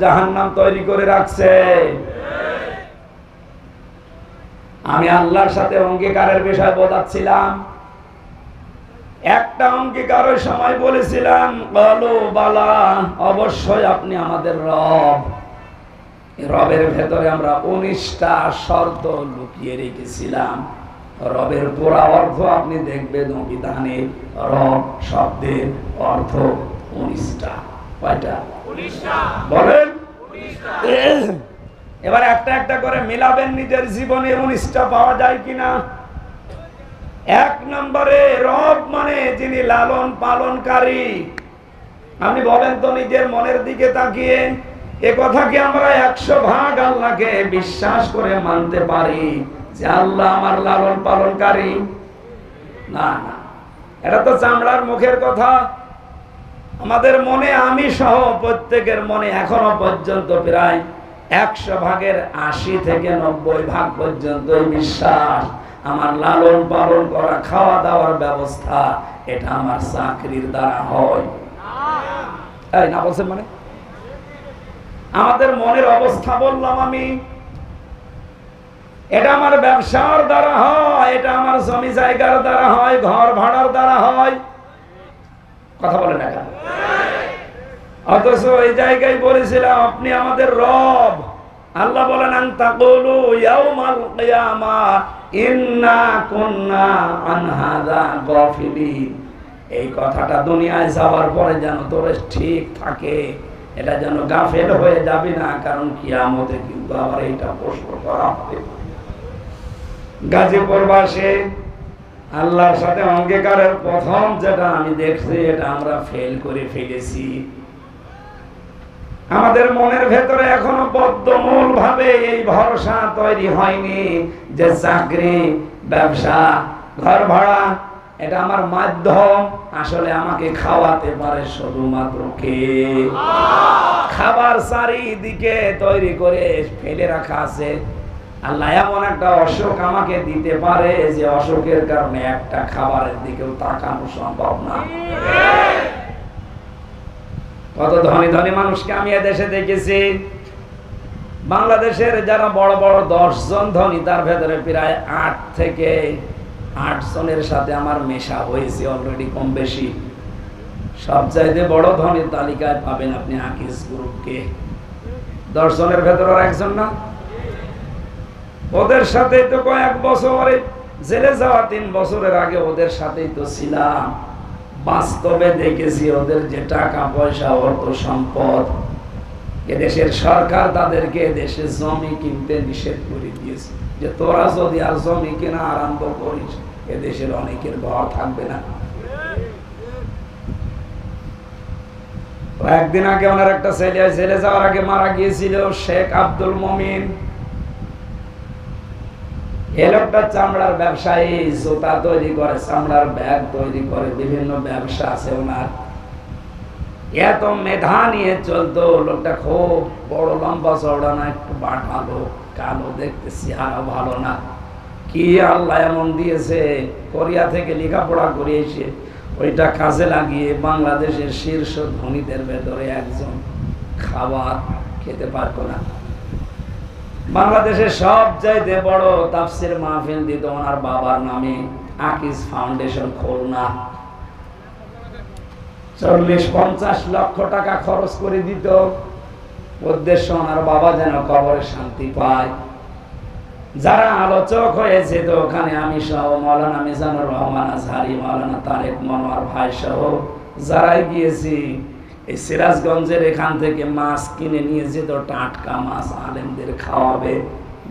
জাহান্নাম তৈরি করে রাখছে। আমি আল্লাহর সাথে অঙ্গীকারের বিষয় বোঝাচ্ছিলাম। একটা অঙ্গীকার ওই সময় বলেছিলাম বলো বালা, অবশ্যই আপনি আমাদের রব। রবের ভেতরে আমরা উনিশটা শর্ত লুকিয়ে রেখেছিলাম। রবের পুরা অর্থ আপনি দেখবেন অভিধানে রব শব্দের অর্থ উনিশটা। কয়টা? বলেন। এবার একটা একটা করে মিলাবেন নিজের জীবনে উনিশটা পাওয়া যায় কিনা? এক নম্বরে রব মানে যিনি লালন পালনকারী। আপনি বলেন তো নিজের মনের দিকে তাকিয়ে, এ কথা কি আমরা একশো ভাগ আল্লাহকে বিশ্বাস করে মানতে পারি যে আল্লাহ আমার লালন পালনকারী? না না। এটা তো চামড়ার মুখের কথা। আমাদের মনে আমি সহ প্রত্যেকের মনে এখনও পর্যন্ত প্রায় একশো ভাগের আশি থেকে নব্বই ভাগ পর্যন্ত বিশ্বাস, আমার লালন পালন করা, খাওয়া দাওয়ার ব্যবস্থা, এটা আমার চাকরির দ্বারা হয়। না বলছেন মানে? আমাদের মনের অবস্থা বললাম আমি। এটা আমার ব্যবসার দ্বারা হয়, এটা আমার জমি জায়গার দ্বারা হয়, ঘর ভাড়ার দ্বারা হয়। কথা বলেন না অথচ এই জায়গায় বলেছিলাম, আপনি আমাদের রব। আল্লাহ বলেন এই কথাটা দুনিয়ায় যাওয়ার পরে যেন তোর ঠিক থাকে, এটা যেন গাফেল হয়ে যাবে না, কারণ কিয়ামতে কিন্তু আবার এইটা প্রশ্ন করা হবে। গাজীপুর বাসে আল্লাহর সাথে অঙ্গীকারের প্রথম যেটা আমি দেখছি, এটা আমরা ফেল করে ফেলেছি। আমাদের মনের ভেতরে এখনও বদ্ধমূল ভাবে এই ভরসা তৈরি হয়নি যে চাকরি, ব্যবসা ঘর ভাড়া এটা আমার মাধ্যম, আসলে আমাকে খাওয়াতে পারে শুধুমাত্র কে? খাবার চারিদিকে তৈরি করে ফেলে রাখা আছে। আল্লাহ এমন একটা আমাকে দিতে পারে যে কারণে একটা খাবারের দিকেও তাকানো সম্ভব না। কত ধনী ধনী মানুষকে আমি দেখেছি। বাংলাদেশের যারা বড় বড় দশ জন ধনী, তার ভেতরে প্রায় আট থেকে আট জনের সাথে আমার মেশা হয়েছে অলরেডি কম বেশি। সব চাইতে বড় ধনীর তালিকায় পাবেন আপনি আকিস গ্রুপকে। দশ জনের ভেতর একজন না? ওদের সাথে তো কয়েক বছরে জেলে যাওয়া তিন বছরের আগে ওদের সাথেই তো ছিলাম। বাস্তবে দেখেছি ওদের যে টাকা পয়সা, অর্থ সম্পদ এদেশের সরকার তাদেরকে দেশে জমি কিনতে নিষেধ করে দিয়েছে। যে তোরা যদি আর জমি কেনা আরম্ভ করিস এদেশের অনেকের ঘর থাকবে না। একদিন আগে ওনার একটা ছেলে ছেলে যাওয়ার আগে মারা গিয়েছিল, শেখ আব্দুল মমিন। এ লোকটা চামড়ার ব্যবসায়ী, জুতা তৈরি করে, চামড়ার ব্যাগ তৈরি করে, বিভিন্ন ব্যবসা আছে ওনার। এত মেধা নিয়ে চলতো, লোকটা খুব বড় লম্বা চওড়া না, একটু বাটালো কালো দেখতে চেহারা ভালো না। কি আল্লাহ এমন দিয়েছে? কোরিয়া থেকে লেখাপড়া করিয়েছে ওইটা কাজে লাগিয়ে বাংলাদেশের শীর্ষ ধনীদের ভেতরে একজন খাবার খেতে পারতো না। বাংলাদেশের সব চাইতে বড় তাফসির মাহফিল দিত ওনার বাবার নামে আকিস ফাউন্ডেশন খুলনা। চল্লিশ পঞ্চাশ লক্ষ টাকা খরচ করে দিত। উদ্দেশ্য ওনার বাবা যেন কবরে শান্তি পায়। যারা আলোচক হয়েছে তো ওখানে আমি সহ মৌলানা মিজানুর রহমান আজহারি, মৌলানা তারেক মনোয়ার ভাই সহ যারাই গিয়েছি এই সিরাজগঞ্জের এখান থেকে মাছ কিনে নিয়ে যেত, টাটকা মাছ আলেমদের খাওয়াবে,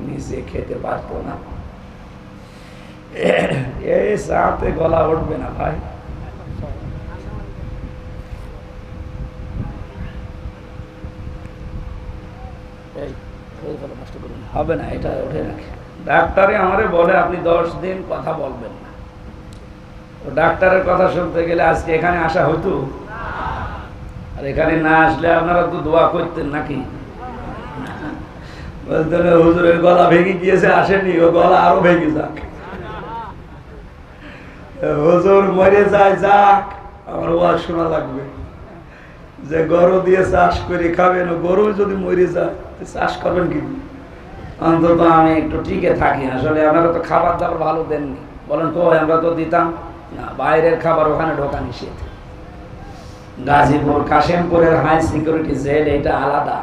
নিজে খেতে পারতো না। এই গলা উঠবে না ভাই। হবে না, এটা উঠে রাখে ডাক্তারে আমারে বলে, আপনি দশ দিন কথা বলবেন না। ডাক্তারের কথা শুনতে গেলে আজকে এখানে আসা হতো আর এখানে না আসলে আপনারা তো দোয়া করতেন নাকি? বলতেন হুজুরের গলা ভেঙে গিয়েছে আসেনি ও গলা আরও ভেঙে যাক। হুজুর মরে যায় যাক, আমার ওয়াজ শোনা লাগবে। যে গরু দিয়ে চাষ করে খাবেন গরু যদি মরে যায় চাষ করবেন কি? অন্তত আমি একটু টিকে থাকি, আসলে আপনারা তো খাবার দাবার ভালো দেননি। বলেন তো আমরা তো দিতাম? না, বাইরের খাবার ওখানে ঢোকা নিষেধ। গাজীপুর কাশিমপুরের হাই সিকিউরিটি জেল, এটা আলাদা।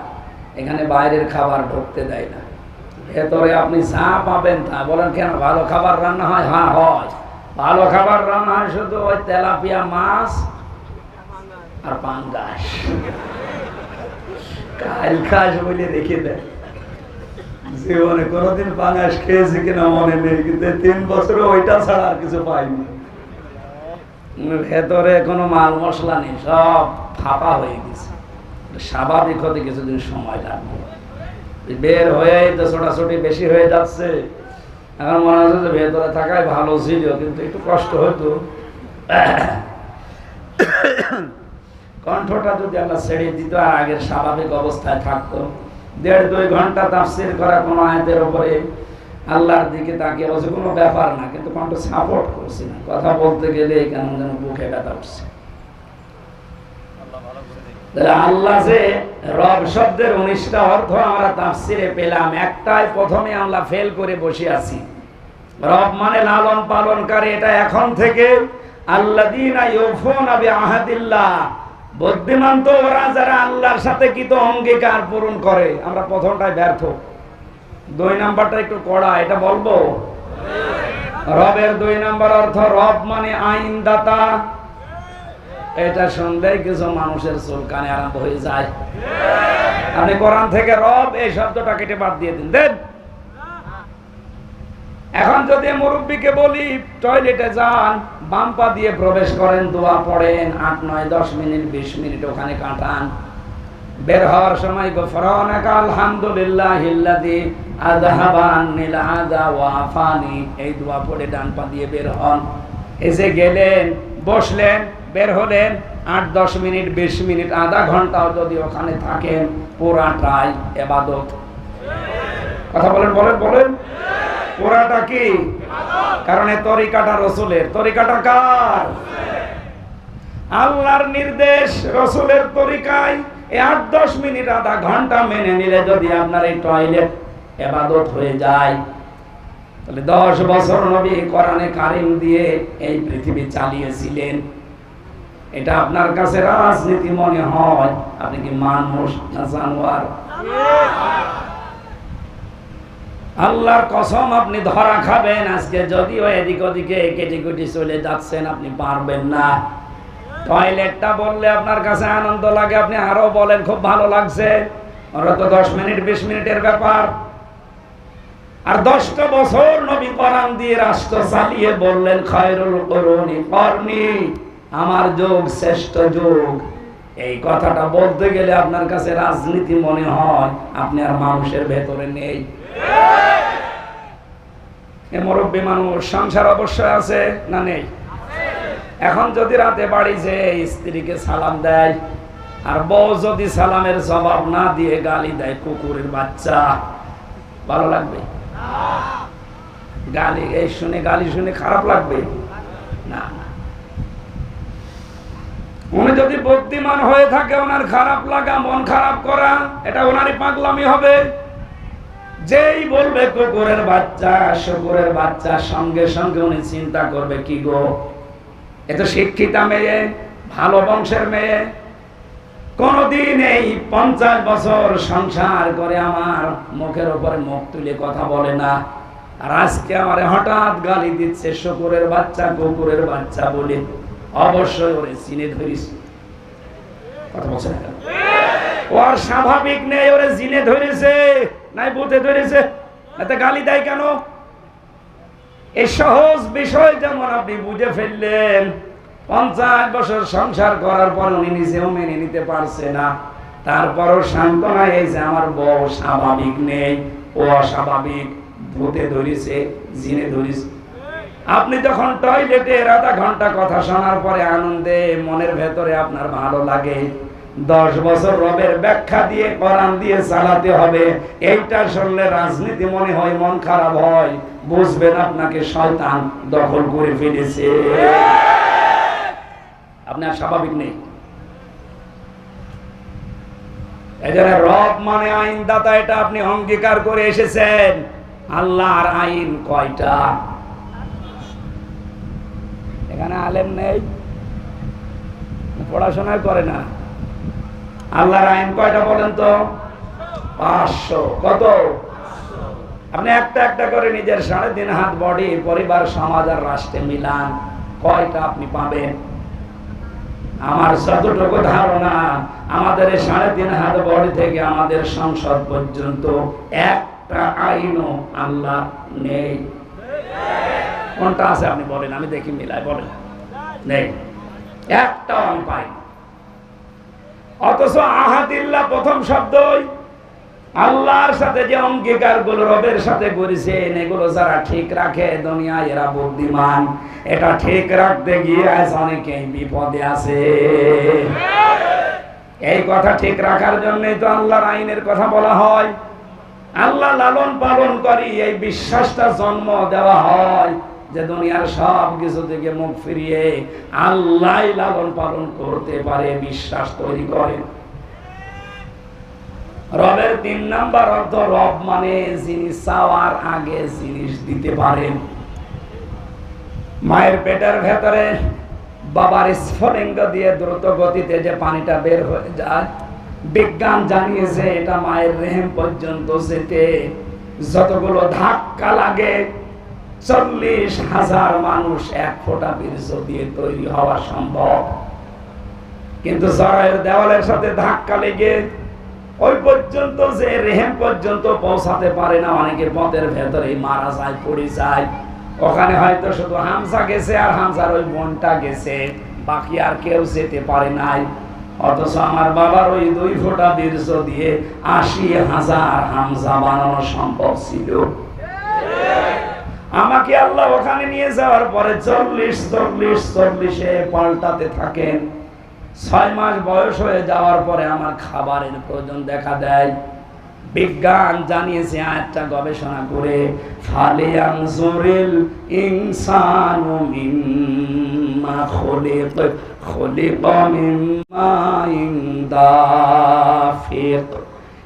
এখানে বাইরের খাবার ঢুকতে দেয় না। ভেতরে আপনি যা পাবেন তা। বলেন কেন? ভালো খাবার রান্না হয়? হ্যাঁ হয়। ভালো খাবার রান্না হয় শুধু ওই তেলাপিয়া মাছ আর পাঙ্গাস। কাল খাস বলে রেখে দেয় জীবনে কোনোদিন পাঙ্গাস খেয়েছি কিনা মনে নেই, কিন্তু তিন বছরে ওইটা ছাড়া আর কিছু পাইনি। ভেতরে কোনো মাল মশলা নেই, সব ফাঁপা হয়ে গেছে। স্বাভাবিক হতে কিছুদিন সময় লাগবে। বের হয়েই তো ছোটাছুটি বেশি হয়ে যাচ্ছে। এখন মনে হচ্ছে যে ভেতরে থাকাই ভালো ছিল, কিন্তু একটু কষ্ট হতো। কণ্ঠটা যদি আমরা ছেড়ে দিত আর আগের স্বাভাবিক অবস্থায় থাকতো দেড় দুই ঘণ্টা তাফসির করা কোনো আয়তের উপরে আল্লাহর দিকে তাকিয়ে বলছে, কোনো ব্যাপার না, কিন্তু কণ্ঠ সাপোর্ট করছে না। কথা বলতে গেলে কেমন যেন বুকে ব্যথা উঠছে। আল্লাহ যে রব শব্দের উনিশটা অর্থ আমরা তাফসিরে পেলাম, একটাই প্রথমে আমরা ফেল করে বসে আছি। রব মানে লালন পালনকারী, এটা এখন থেকে। বুদ্ধিমান তো ওরা যারা আল্লাহর সাথে কিত অঙ্গীকার পূরণ করে, আমরা প্রথমটাই ব্যর্থ। দুই নাম্বারটা একটু কড়া এটা বলব? রবের দুই নাম্বার অর্থ, রব মানে আইনদাতা। এটা শুনলেই কিছু মানুষের চুলকানে আরম্ভ হয়ে যায়। আপনি কোরআন থেকে রব এই শব্দটা কেটে বাদ দিয়ে দিন। দেন। এখন যদি মুরব্বীকে বলি, টয়লেটে যান, বাম পা দিয়ে প্রবেশ করেন, দোয়া পড়েন, আট, নয়, দশ মিনিট, বিশ মিনিট ওখানে কাটান। বের হওয়ার সময় গফরানাকা আযহাবান নিল আযা এই দোয়া পড়ে ডান পা দিয়ে বের হন। এসে গেলেন, বসলেন, বের হলেন। আট দশ মিনিট, বিশ মিনিট, আধা ঘন্টাও যদি ওখানে থাকেন, পুরাটাই এবাদত। কথা বলেন বলেন বলেন। পুরাটা কি? কারণ তরিকাটা রসুলের। তরিকাটা কার? আল্লাহর নির্দেশ রসুলের তরিকায় আট দশ মিনিট, আধা ঘণ্টা মেনে নিলে যদি আপনার এই টয়লেট এবাদত হয়ে যায়, তাহলে দশ বছর নবী কোরআনে কারিম দিয়ে এই পৃথিবী চালিয়েছিলেন। এটা আপনার কাছে রাজনীতি মনে হয়, আপনি কি মানুষ না জানোয়ার? আল্লাহর কসম, আপনি ধরা খাবেন, আজকে যদিও এদিক ওদিকে কেটে কুটি চলে যাচ্ছেন, আপনি পারবেন না। টয়লেটটা বললে আপনার কাছে আনন্দ লাগে, আপনি আরও বলেন, খুব ভালো লাগছে। তো দশ মিনিট, বিশ মিনিটের ব্যাপার। আর দশটা বছর নবী দিয়ে রাষ্ট্র চালিয়ে বললেন, খয়রুল করনি, আমার যোগ শ্রেষ্ঠ যোগ। এই কথাটা বলতে গেলে আপনার কাছে রাজনীতি মনে হয়, আপনি আর মানুষের ভেতরে নেই। এ মুরব্বী মানুষ, সংসার অবশ্যই আছে না নেই? এখন যদি রাতে বাড়ি যে স্ত্রীকে সালাম দেয়, আর বউ যদি সালামের জবাব না দিয়ে গালি দেয় কুকুরের বাচ্চা, ভালো লাগবে? গালি, এই শুনে গালি শুনে খারাপ লাগবে? না। উনি যদি বুদ্ধিমান হয়ে থাকে, ওনার খারাপ লাগা, মন খারাপ করা, এটা ওনারই পাগলামি হবে। যেই বলবে কুকুরের বাচ্চা, শুকুরের বাচ্চা, সঙ্গে সঙ্গে উনি চিন্তা করবে, কি গো? এ তো শিক্ষিতা মেয়ে, ভালো বংশের মেয়ে। কোনদিন এই পঞ্চাশ বছর সংসার করে আমার মুখের উপরে মুখ তুলে কথা বলে না। আর আজকে আমার হঠাৎ গালি দিচ্ছে, শুকুরের বাচ্চা, কুকুরের বাচ্চা বলে। অবশ্যই ওরে চিনে ধরিস। কথা বলছে না ওর স্বাভাবিক নেই, ওরে জিনে ধরেছে, নাই বুথে ধরেছে। এতে গালি দেয় কেন? এই সহজ বিষয় যেমন আপনি বুঝে ফেললেন, পঞ্চাশ বছর সংসার করার পর উনি নিজেও মেনে নিতে পারছে না। তারপরও সান্ত্বনা এই যে আমার বউ স্বাভাবিক নেই, ও অস্বাভাবিক, ভূতে ধরেছে, জিনে ধরেছে। আপনি যখন টয়লেটে আধা ঘণ্টা কথা শোনার পরে আনন্দে মনের ভেতরে আপনার ভালো লাগে দশ বছর রবের ব্যাখ্যা দিয়ে, কোরআন দিয়ে চালাতে হবে। এইটা শুনলে রাজনীতি মনে হয়, মন খারাপ হয়। বুঝবেন আপনাকে শয়তান দখল করে ফেলেছে। আপনার স্বাভাবিক নেই। এই জন্য রব মানে আইনদাতা, এটা আপনি অঙ্গীকার করে এসেছেন। আল্লাহর আইন কয়টা? এখানে আলেম নেই, পড়াশোনা করে না। আল্লাহর আইন কয়টা বলেন তো? পাঁচশো। কত? আপনি একটা একটা করে নিজের সাড়ে তিন হাত বডি পরিবার, সমাজ আর রাষ্ট্রে মিলান। কয়টা আপনি পাবেন? আমার যতটুকু ধারণা, আমাদের এই সাড়ে তিন হাত বডি থেকে আমাদের সংসদ পর্যন্ত একটা আইনও আল্লাহ নেই। কোনটা আছে আপনি বলেন? আমি দেখি মিলাই বলেন। নেই। একটাও আমি পাই অথচ আহাদিল্লাহ প্রথম শব্দই আল্লাহর সাথে যে অঙ্গীকারগুলো রবের সাথে করেছেন, এগুলো যারা ঠিক রাখে দুনিয়ায়, এরা বুদ্ধিমান। এটা ঠিক রাখতে গিয়ে আজ অনেকেই বিপদে আছে। এই কথা ঠিক রাখার জন্যই তো আল্লাহর আইনের কথা বলা হয়। আল্লাহ লালন পালন করি, এই বিশ্বাসটা জন্ম দেওয়া হয়। যে দুনিয়ার সব কিছু থেকে মুখ ফিরিয়ে আল্লাহ লালন পালন করতে পারে, বিশ্বাস তৈরি করে। রবের তিন নাম্বার অর্থ, রব মানে জিনিস চাওয়ার আগে জিনিস দিতে পারেন। মায়ের পেটের ভেতরে বাবার স্ফলিঙ্গ দিয়ে দ্রুত গতিতে যে পানিটা বের হয়ে যায়, বিজ্ঞান জানিয়েছে এটা মায়ের রেহেম পর্যন্ত যেতে যতগুলো ধাক্কা লাগে চল্লিশ হাজার মানুষ এক ফোঁটা বীর্য দিয়ে তৈরি হওয়া সম্ভব। কিন্তু জরায়ের দেওয়ালের সাথে ধাক্কা লেগে ওই পর্যন্ত যে রেহেম পর্যন্ত পৌঁছাতে পারে না অনেকের পথের ভেতরে মারা যায়, পড়ে যায়। ওখানে হয়তো শুধু হামসা গেছে আর হামসার ওই বোনটা গেছে, বাকি আর কেউ যেতে পারে নাই। অথচ আমার বাবার ওই দুই ফোঁটা বীর্য দিয়ে আশি হাজার হামসা বানানো সম্ভব ছিল। আমাকে আল্লাহ ওখানে নিয়ে যাওয়ার পরে চল্লিশ চল্লিশ, চল্লিশে পাল্টাতে থাকেন। ছয় মাস বয়স হয়ে যাওয়ার পরে আমার খাবারের প্রয়োজন দেখা দেয়। বিজ্ঞান জানিয়েছে একটা গবেষণা করে ফালিয়াং জোরেল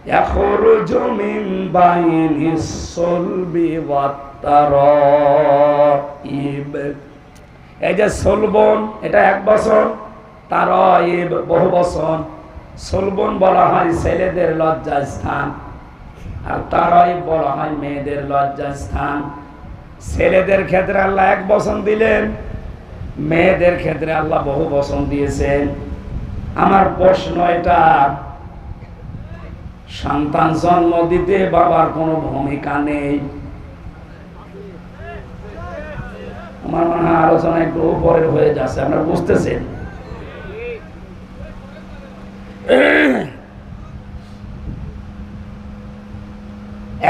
يخرج من بين الصلب والترائب এই যে সলবন এটা এক বছর তার বহু বছর সলবন বলা হয় ছেলেদের লজ্জা স্থান আর তারাই বলা হয় মেয়েদের লজ্জা স্থান ছেলেদের ক্ষেত্রে আল্লাহ এক বছর দিলেন মেয়েদের ক্ষেত্রে আল্লাহ বহু বছর দিয়েছেন আমার প্রশ্ন এটা সন্তান জন্ম দিতে বাবার কোনো ভূমিকা নেই। আমার মনে হয় আলোচনা একটু উপরের হয়ে যাচ্ছে, আপনারা বুঝতেছেন?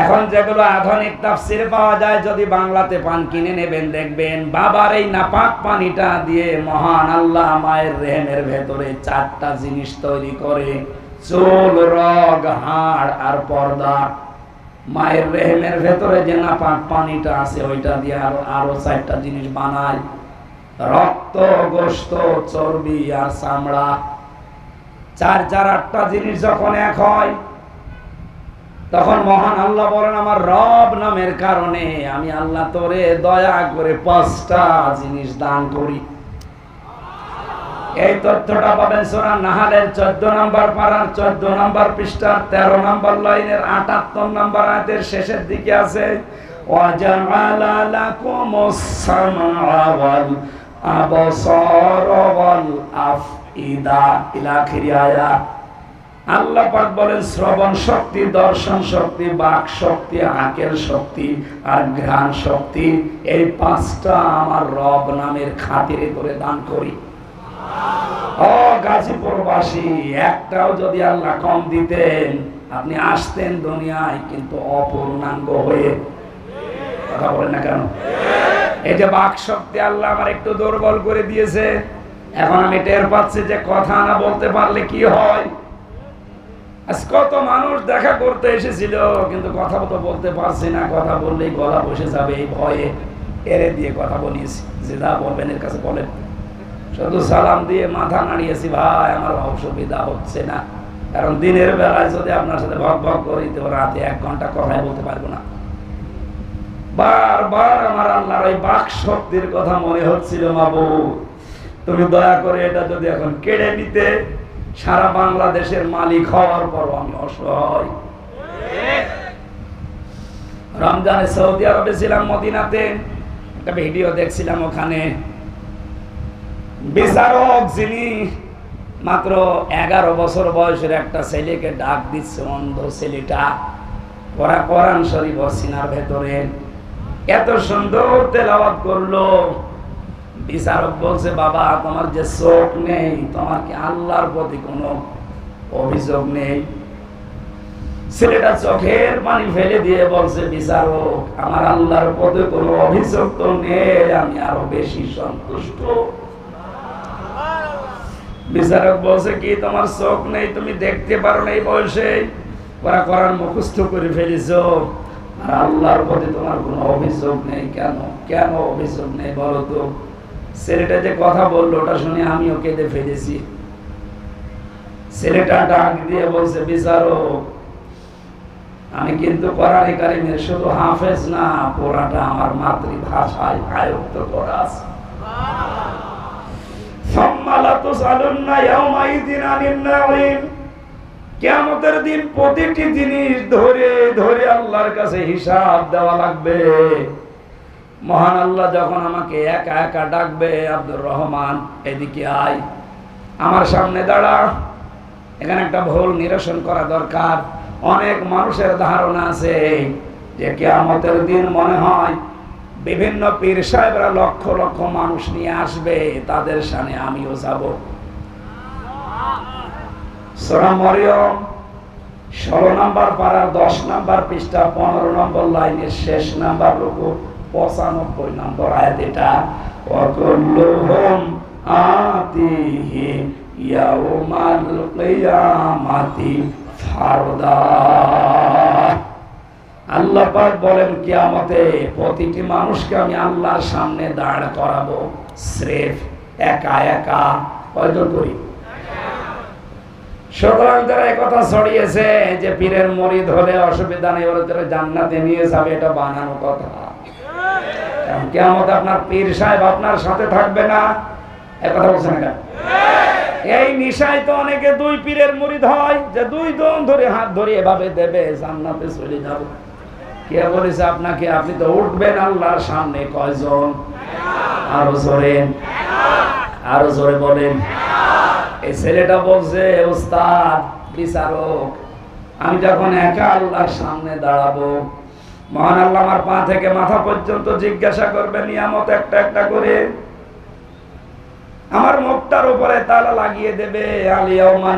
এখন যেগুলো আধুনিক তাফসির পাওয়া যায়, যদি বাংলাতে পান কিনে নেবেন, দেখবেন বাবার এই নাপাক পানিটা দিয়ে মহান আল্লাহ মায়ের রেহেমের ভেতরে চারটা জিনিস তৈরি করে। চুল, রগ, হাড় আর পর্দা। মায়ের রেহেমের ভেতরে যে নাপাক পানিটা আছে, ওইটা দিয়ে আরও আরও চারটা জিনিস বানায়। রক্ত গোস্ত চর্বি আর চামড়া। চার চার আটটা জিনিস যখন এক হয়, তখন মহান আল্লাহ বলেন, আমার রব নামের কারণে আমি আল্লাহ তোরে দয়া করে পাঁচটা জিনিস দান করি। এই তথ্যটা পাবেন সোনা নাহালের চোদ্দ নম্বর পাড়ার চোদ্দ নম্বর পৃষ্ঠার তেরো নম্বর লাইনের আটাত্তর নম্বর আয়াতের শেষের দিকে আছে وَجَعَلَ لَكُمُ السَّمْعَ وَالْأَبْصَارَ وَالْأَفْئِدَةَ إلى آخر آيات আল্লাহ পাক বলেন শ্রবণ শক্তি দর্শন শক্তি বাক শক্তি আকের শক্তি আর ঘ্রাণ শক্তি এই পাঁচটা আমার রব নামের খাতিরে করে দান করি ও গাজীপুরবাসী একটাও যদি আল্লাহ কম দিতেন, আপনি আসতেন দুনিয়ায় কিন্তু অপূর্ণাঙ্গ হয়ে। কথা বলেন না কেন? এই যে আল্লাহ আমার একটু দুর্বল করে দিয়েছে, এখন আমি টের পাচ্ছি যে কথা না বলতে পারলে কি হয়? কত মানুষ দেখা করতে এসেছিল, কিন্তু কথা তো বলতে পারছি না, কথা বললেই গলা বসে যাবে এই ভয়ে। এরে দিয়ে কথা বলিয়েছি, যে যা বলবেন এর কাছে বলেন। শুধু সালাম দিয়ে মাথা নাড়িয়েছি, ভাই, আমার অসুবিধা হচ্ছে না। কারণ দিনের বেলায় যদি আপনার সাথে ভক ভক করি, তো রাতে এক ঘণ্টা কথাই বলতে পারব না। বারবার আমার আল্লাহর ওই বাক শক্তির কথা মনে হচ্ছিল, মাবু, তুমি দয়া করে এটা যদি এখন কেড়ে নিতে, সারা বাংলাদেশের মালিক হওয়ার পর আমি অসহায়। রমজানে সৌদি আরবে ছিলাম মদিনাতে, একটা ভিডিও দেখছিলাম ওখানে। বিচারক যিনি মাত্র এগারো বছর বয়সের একটা ছেলেকে ডাক দিচ্ছে, অন্ধ ছেলেটা ওরা কোরআন শরীফ সিনার ভেতরে। এত সুন্দর তেলাওয়াত করল। বিচারক বলছে, বাবা, তোমার যে চোখ নেই, তোমার কি আল্লাহর প্রতি কোনো অভিযোগ নেই? ছেলেটা চোখের পানি ফেলে দিয়ে বলছে, বিচারক, আমার আল্লাহর প্রতি কোনো অভিযোগ তো নেই, আমি আরও বেশি সন্তুষ্ট। বিচারক বলছে কি, তোমার চোখ নেই, তুমি দেখতে পারো না এই বয়সে। ওরা করার মুখস্থ করে ফেলিছ। আর আল্লাহর প্রতি তোমার কোনো অভিযোগ নেই কেন? কেন অভিযোগ নেই বলো তো? ছেলেটা যে কথা বলল, ওটা শুনে আমিও কেঁদে ফেলেছি। ছেলেটা ডাক দিয়ে বলছে, বিচারক, আমি কিন্তু কোরআন কারিমের শুধু হাফেজ না, পড়াটা আমার মাতৃভাষায় আয়ত্ত করা আছে। কেমতের দিন প্রতিটি জিনিস ধরে ধরে আল্লাহর কাছে হিসাব দেওয়া লাগবে। মহান আল্লাহ যখন আমাকে একা একা ডাকবে, আব্দুর রহমান, এদিকে আয়। আমার সামনে দাঁড়া। এখানে একটা ভুল নিরসন করা দরকার। অনেক মানুষের ধারণা আছে যে কেয়ামতের দিন মনে হয় বিভিন্ন পীর সাহেবরা লক্ষ লক্ষ মানুষ নিয়ে আসবে, তাদের সামনে আমিও যাব। ষোলো নাম্বার পাড়ার দশ নাম্বার পৃষ্ঠা, পনেরো নম্বর লাইনের শেষ নাম্বার রুকু, পঁচানব্বই নম্বর আয়াত এটা। অকুল্লুহুম আতিহি ইয়াউমাল কিয়ামাতি ফারদা। আল্লাহ পাক বলেন, কিয়ামতে প্রতিটি মানুষকে আমি আল্লাহর সামনে দাঁড় করাবো। স্রেফ একা একা। কয়জন করি? সুতরাং যারা একথা ছড়িয়েছে যে পীরের মরিদ হলে অসুবিধা নেই, ওরা যারা জান্নাতে নিয়ে যাবে, এটা বানানো কথা। কেমন আপনার পীর সাহেব আপনার সাথে থাকবে না। একথা বলছেন কেন? এই নিশায় তো অনেকে দুই পীরের মুরিদ হয়, যে দুই জন ধরে হাত ধরে এভাবে দেবে, জান্নাতে চলে যাব। কে বলেছে আপনাকে, আপনি তো উঠবেন আল্লাহর সামনে, কয়জন? আরও জোরে। আরও জোরে বলেন। এই ছেলেটা বলছে, ওস্তাদ, বিচারক, আমি যখন একা আল্লাহর সামনে দাঁড়াবো, মহান আল্লাহ আমার পা থেকে মাথা পর্যন্ত জিজ্ঞাসা করবে, নিয়ামত একটা একটা করে। আমার মুখটার উপরে তালা লাগিয়ে দেবে আলিয়াউমা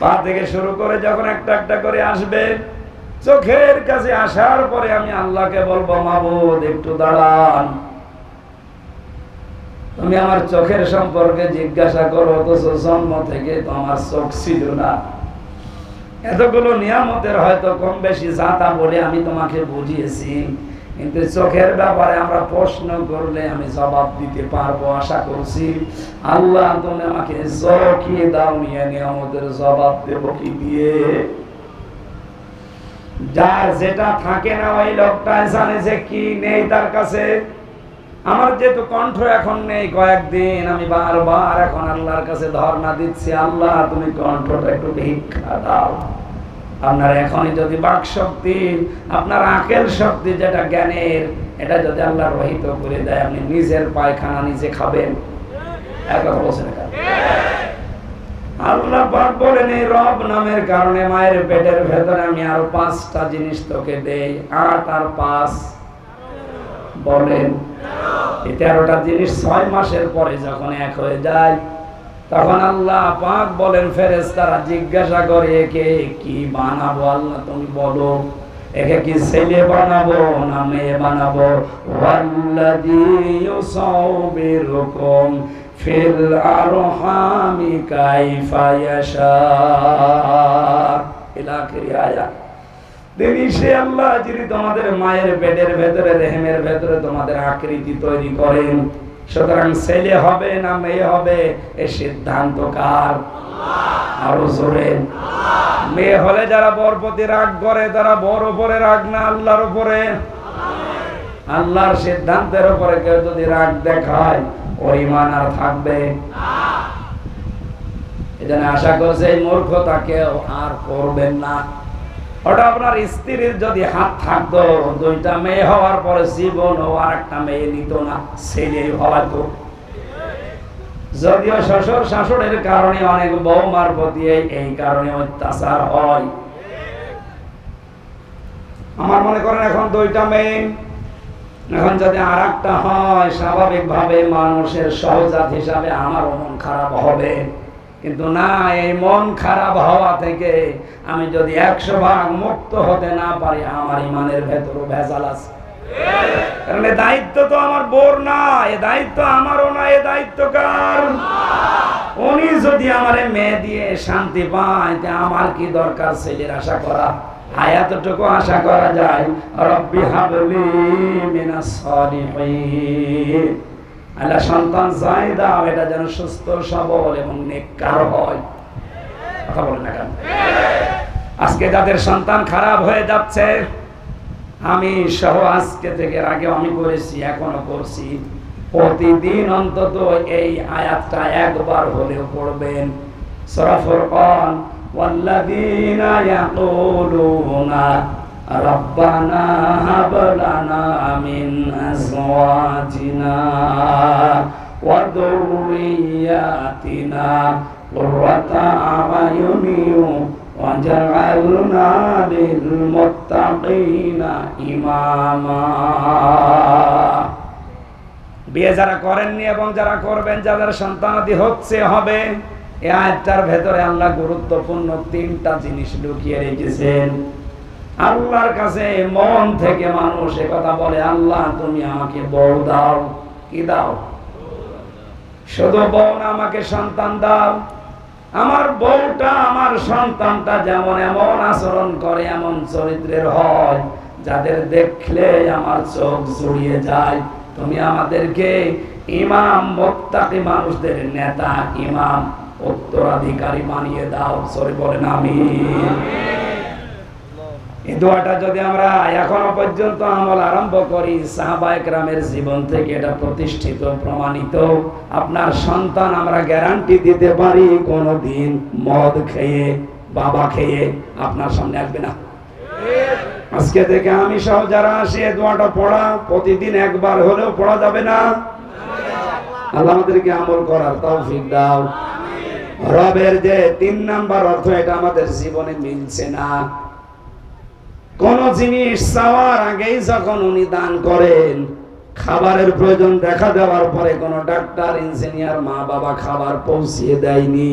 পা থেকে শুরু করে যখন একটা একটা করে আসবে, চোখের কাছে আসার পরে আমি আল্লাহকে বলব, মাবুদ, একটু দাঁড়ান। তুমি আমার চোখের সম্পর্কে জিজ্ঞাসা করো, অথচ জন্ম থেকে তো আমার চোখ ছিল না। এতগুলো নিয়ামতের হয়তো কম বেশি জাতা বলে আমি তোমাকে বুঝিয়েছি। কিন্তু চোখের ব্যাপারে আমরা প্রশ্ন করলে আমি জবাব দিতে পারব, আশা করছি। আল্লাহ তুমি আমাকে চোখে দাও, নিয়ে নিয়ামতের জবাব দেবো কি দিয়ে? যার যেটা থাকে না ওই লোকটা জানে যে কি নেই তার কাছে। আমার যেহেতু কণ্ঠ এখন নেই কয়েকদিন, আমি বারবার এখন আল্লাহর কাছে ধর্ণা দিচ্ছি, আল্লাহ, তুমি কণ্ঠটা একটু ভিক্ষা দাও। আপনার এখনই যদি বাক শক্তি, আপনার আকেল শক্তি যেটা জ্ঞানের, এটা যদি আল্লাহ রহিত করে দেয়, আপনি নিজের পায়খানা নিজে খাবেন। এক বলছেন আল্লাহ পাক বলেন, এই রব নামের কারণে মায়ের পেটের ভেতরে আমি আরও পাঁচটা জিনিস তোকে দেই, আট আর পাঁচ। বলেন। এই তেরোটা জিনিস ছয় মাসের পরে যখন এক হয়ে যায়, তখন আল্লাহ পাক বলেন ফেরেস তারা জিজ্ঞাসা করে, একে কি বানাবো আল্লাহ তুমি বলো। একে কি ছেলে বানাবো না মেয়ে বানাবো? ইউসাউবিরুকুম ফিল আরহামি কাইফা ইয়াশা। ইলা আখিরি আয়াত। সে আল্লাহ যিনি তোমাদের মায়ের ভেতরে রেহেমের ভেতরে তোমাদের আকৃতি তৈরি করেন। সুতরাং ছেলে হবে না মেয়ে হবে, এ সিদ্ধান্ত কার? আরও জোরে। মেয়ে হলে যারা বর প্রতি রাগ করে, তারা বর উপরে রাগ না আল্লাহর উপরে? আল্লাহর সিদ্ধান্তের উপরে কেউ যদি রাগ দেখায়, ওর আর থাকবে। এজন্য আশা করছে এই মূর্খতা কেউ আর করবেন না। ওটা আপনার স্ত্রীর যদি হাত থাকতো, দুইটা মেয়ে হওয়ার পরে জীবন ও আর একটা মেয়ে নিত না ছেলে হওয়াতো যদিও শ্বশুর শাশুড়ের কারণে অনেক বৌমার প্রতি এই- কারণে অত্যাচার হয়। আমার মনে করেন এখন দুইটা মেয়ে, এখন যদি আর একটা হয়, স্বাভাবিকভাবে মানুষের সহজাত হিসাবে আমার মন খারাপ হবে। কিন্তু না, এই মন খারাপ হওয়া থেকে আমি যদি একশো ভাগ মুক্ত হতে না পারি, আমার ইমানের ভেতরও ভেজাল আছে। কারণ এ দায়িত্ব তো আমার বোর না, এ দায়িত্ব আমারও না, এ দায়িত্ব কার? উনি যদি আমার মেয়ে দিয়ে শান্তি পায় আমার কি দরকার ছেলের আশা করা? হায়াতটুকু আশা করা যায়। রব্বি হাবলি আল্লাহ সন্তান চাই দাও এটা যেন সুস্থ সবল এবং নেককার হয় কথা বলেন না কেন আজকে যাদের সন্তান খারাপ হয়ে যাচ্ছে আমি সহ আজকে থেকে এর আগে আমি করেছি এখনো করছি প্রতিদিন অন্তত এই আয়াতটা একবার হলেও পড়বেন সূরা ফুরকান والذين يقولون ربنا هب لنا من أزواجنا وذرياتنا قرة أعين وجعلنا للمتقين إماما বিয়ে যারা করেননি এবং যারা করবেন যাদের সন্তানাদি হচ্ছে হবে এই আয়াতটার ভেতরে আল্লাহ গুরুত্বপূর্ণ তিনটা জিনিস লুকিয়ে রেখেছেন আল্লাহর কাছে মন থেকে মানুষ কথা বলে, আল্লাহ, তুমি আমাকে বউ দাও। কি দাও? শুধু বউ না, আমাকে সন্তান দাও। আমার বউটা আমার সন্তানটা যেমন এমন আচরণ করে, এমন চরিত্রের হয়, যাদের দেখলে আমার চোখ জড়িয়ে যায়। তুমি আমাদেরকে ইমাম, মোত্তাকি মানুষদের নেতা, ইমাম, উত্তরাধিকারী বানিয়ে দাও। সরি বলেন আমি এই দোয়াটা যদি আমরা এখনও পর্যন্ত আমল আরম্ভ করি জীবন থেকে এটা প্রতিষ্ঠিত, প্রমাণিত। আপনার সন্তান আমরা গ্যারান্টি দিতে পারি, কোনোদিন মদ খেয়ে, বাবা খেয়ে আপনার সামনে আসবে না। আজকে থেকে আমি সহ যারা দোয়াটা পড়া, প্রতিদিন একবার হলেও পড়া যাবে না। আল্লাহ আমাদেরকে আমল করার তৌফিক দাও। রবের যে তিন নাম্বার অর্থ, এটা আমাদের জীবনে মিলছে না। কোন জিনিস চাওয়ার আগেই যখন উনি দান করেন, খাবারের প্রয়োজন দেখা দেওয়ার পরে কোন ডাক্তার, ইঞ্জিনিয়ার, মা বাবা খাবার পৌঁছিয়ে দেয়নি।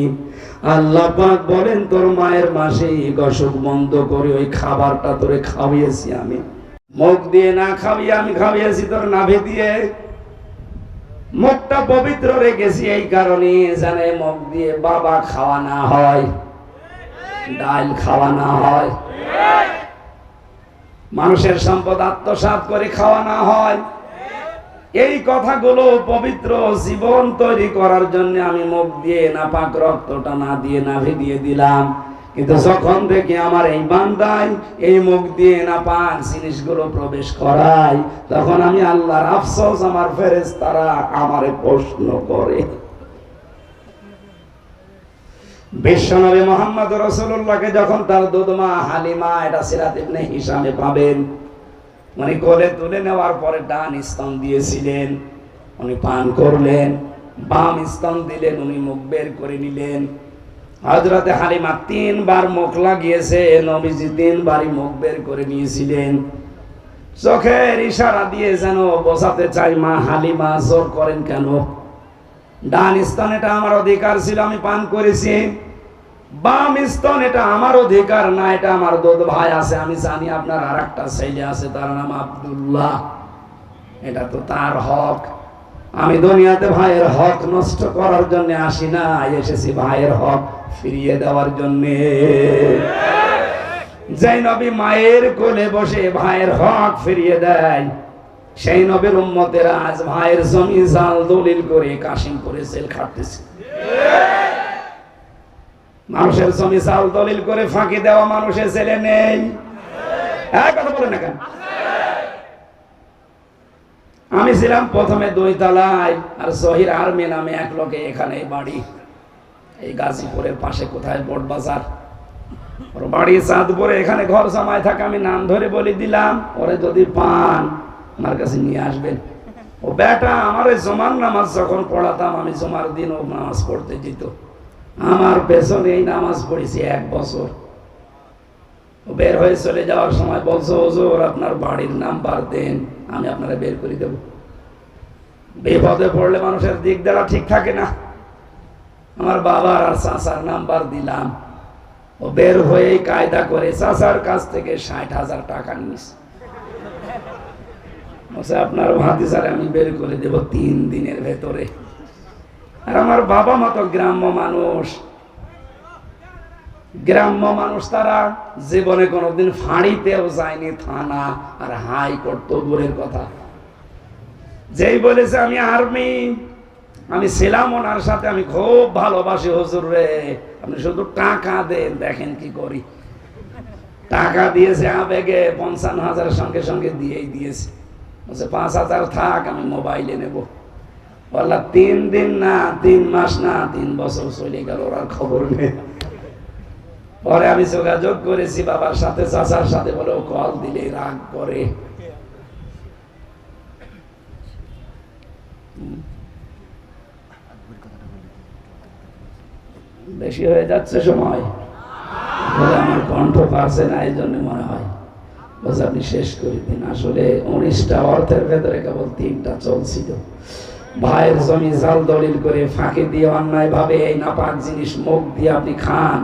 আল্লাহ পাক বলেন, তোর মায়ের মাসে অসুখ বন্ধ করে ওই খাবারটা তোরে খাওয়িয়েছি আমি। মুখ দিয়ে না খাওয়িয়ে আমি খাওয়িয়েছি তোর নাভি দিয়ে। মুখটা পবিত্র রেখেছি এই কারণে জানে মুখ দিয়ে বাবা খাওয়া না হয়, ডাল খাওয়া না হয়। মানুষের সম্পদ আত্মসাৎ করে খাওয়া না হয়। এই কথাগুলো পবিত্র জীবন তৈরি করার জন্য আমি মুখ দিয়ে না পাক রক্তটা না দিয়ে নাভি দিয়ে দিলাম। কিন্তু যখন দেখি আমার এই বান্দায় এই মুখ দিয়ে না পাক জিনিসগুলো প্রবেশ করাই তখন আমি আল্লাহর আফসোস আমার ফেরেস তারা আমারে প্রশ্ন করে। বিশ্বনবী মোহাম্মদ রসুল্লাহকে যখন তার দুধমা হালিমা, এটা সিরাত ইবনে হিসামে পাবেন। উনি কোলে তুলে নেওয়ার পরে ডান স্তন দিয়েছিলেন, উনি পান করলেন, বাম স্তন দিলেন, উনি মুখ বের করে নিলেন। হজরতে হালিমা তিনবার মুখ লাগিয়েছে, নবীজি তিনবারই মুখ বের করে নিয়েছিলেন। চোখের ইশারা দিয়ে যেন বোঝাতে চাই, মা হালিমা, জোর করেন কেন? ডান স্তন এটা আমার অধিকার ছিল, আমি পান করেছি। বাম স্তন এটা আমার অধিকার, না, এটা আমার দোদ ভাই আছে, আমি জানি আপনার আর একটা ছেলে আছে, তার নাম আব্দুল্লাহ। এটা তো তার হক। আমি দুনিয়াতে ভাইয়ের হক নষ্ট করার জন্য আসি না, এসেছি ভাইয়ের হক ফিরিয়ে দেওয়ার জন্য। যেই নবী মায়ের কোলে বসে ভাইয়ের হক ফিরিয়ে দেয় সেই নবীর উম্মতেরা আজ ভাইয়ের জমি জাল দলিল করে কাশিমপুরে জেল খাটতেছে। মানুষের জমি জাল দলিল করে ফাঁকি দেওয়া মানুষের ছেলে নেই। কথা বলে না কেন? আমি ছিলাম প্রথমে দুই তলায় আর জহির আর্মি নামে এক লোকে এখানে বাড়ি। এই গাজীপুরের পাশে কোথায়? বোট বাজার। ওর বাড়ি চাঁদপুরে এখানে ঘর জামায় থাকে, আমি নাম ধরে বলে দিলাম, ওরে যদি পান আমার কাছে নিয়ে আসবেন। ও বেটা, আমার ওই জমার নামাজ যখন পড়াতাম, আমি জমার দিন ও নামাজ পড়তে যেত আমার পেছনে এই নামাজ পড়েছি এক বছর। ও বের হয়ে চলে যাওয়ার সময় বলছো ওজোর আপনার বাড়ির নাম্বার দেন, আমি আপনারা বের করে দেব। বিপদে পড়লে মানুষের দিক দ্বারা ঠিক থাকে না। আমার বাবার আর চাচার নাম্বার দিলাম। ও বের হয়েই কায়দা করে চাচার কাছ থেকে ষাট হাজার টাকা নিস বলছে আপনার ভাতিজারে আমি বের করে দেব তিন দিনের ভেতরে। আর আমার বাবা মতো গ্রাম্য মানুষ। গ্রাম্য মানুষ তারা জীবনে কোনোদিন ফাঁড়িতেও যায়নি থানা আর হাইকোর্ট তো দূরের কথা। যেই বলেছে, আমি আর্মি, আমি ছিলাম ওনার সাথে, আমি খুব ভালোবাসি হুজুর রে। আপনি শুধু টাকা দেন, দেখেন কি করি। টাকা দিয়েছে আবেগে, পঞ্চান্ন হাজারের সঙ্গে সঙ্গে দিয়েই দিয়েছে। বলছে, পাঁচ হাজার থাক, আমি মোবাইলে নেব। বললা, তিন দিন না, তিন মাস না, তিন বছর চলে গেল, ওর খবর নেই। পরে আমি যোগাযোগ করেছি বাবার সাথে, চাচার সাথে, বলে, ও কল দিলে রাগ করে। বেশি হয়ে যাচ্ছে সময়। আমার কণ্ঠ পারছে না, এই জন্য মনে হয়। বলছে, আপনি শেষ করে দিন। আসলে উনিশটা অর্থের ভেতরে কেবল তিনটা চলছিল। ভাইয়ের জমি জাল দলিল করে ফাঁকি দিয়ে অন্যায় ভাবে এই নাপাক জিনিস মুখ দিয়ে আপনি খান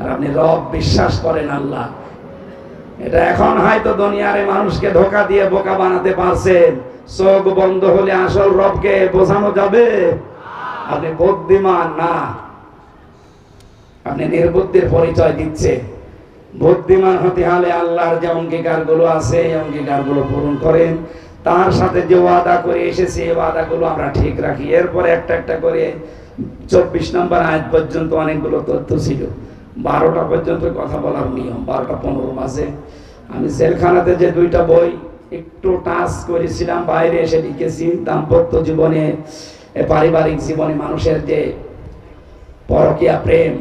আর আপনি রব বিশ্বাস করেন আল্লাহ। এটা এখন হয়তো দুনিয়ারে মানুষকে ধোকা দিয়ে বোকা বানাতে পারছেন। চোখ বন্ধ হলে আসল রবকে বোঝানো যাবে? আপনি বুদ্ধিমান না। আপনি নির্বুদ্ধির পরিচয় দিচ্ছে বুদ্ধিমান হতে হলে আল্লাহর যে অঙ্গীকারগুলো আছে, এই অঙ্গীকারগুলো পূরণ করেন। তার সাথে যে ওয়াদা করে এসেছে, এই ওয়াদা গুলো আমরা ঠিক রাখি। এরপরে একটা একটা করে চব্বিশ নম্বর আজ পর্যন্ত অনেকগুলো তথ্য ছিল। বারোটা পর্যন্ত কথা বলার নিয়ম, বারোটা পনেরো মাসে আমি জেলখানাতে যে দুইটা বই একটু টাচ করেছিলাম, বাইরে এসে লিখেছি, দাম্পত্য জীবনে, পারিবারিক জীবনে মানুষের যে পরকিয়া প্রেম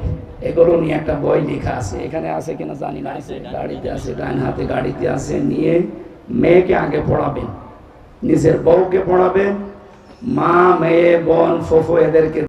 এগুলো নিয়ে একটা বই লেখা আছে। এখানে আছে কিনা জানি না। আছে গাড়িতে আছে ডান হাতে গাড়িতে আছে। নিয়ে মেয়েকে আগে পড়াবেন। নিজের বউকে পড়াবেন। মা মেয়ে বোন ফোফো এদেরকে